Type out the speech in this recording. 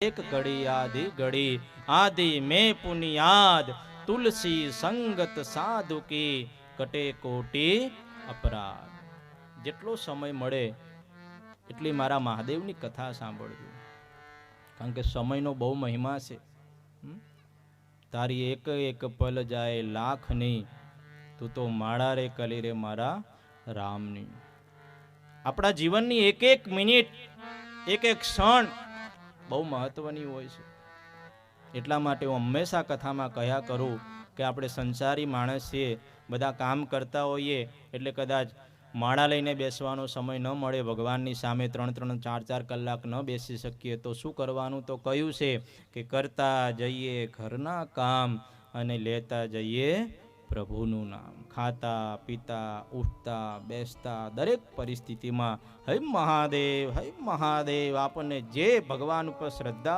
એક ઘડી આધિ ઘડી આદિ મે પુનિયાદ, તુલસી સંગત સાધુ કી કટે કોટી અપરાધ. જેટલો સમય મળે, એટલી મારા મહાદેવની કથા સાંભળજો. કારણ કે સમયનો બહુ મહિમા છે. તારી એક એક પલ જાય લાખ નહીં તું તો માળા રે કલી રે મારા રામની. આપણા જીવનની એક એક મિનિટ, એક એક ક્ષણ બહુ મહત્વની હોય છે. એટલા માટે હું હંમેશા કથામાં કહ્યા કરું કે આપણે સંસારી માણસ છીએ બધા કામ કરતા હોઈએ એટલે કદાચ માળા લઈને બેસવાનો સમય ન મળે, ભગવાનની સામે ત્રણ ત્રણ, ચાર ચાર કલાક ન બેસી શકીએ, તો શું કરવાનું? તો કહ્યું છે કે કરતા જઈએ ઘરના કામ અને લેતા જઈએ પ્રભુનું નામ. ખાતા, પીતા, ઉઠતા, બેસતા, દરેક પરિસ્થિતિમાં હૈ મહાદેવ હૈ મહાદેવ આપણને જે ભગવાન ઉપર શ્રદ્ધા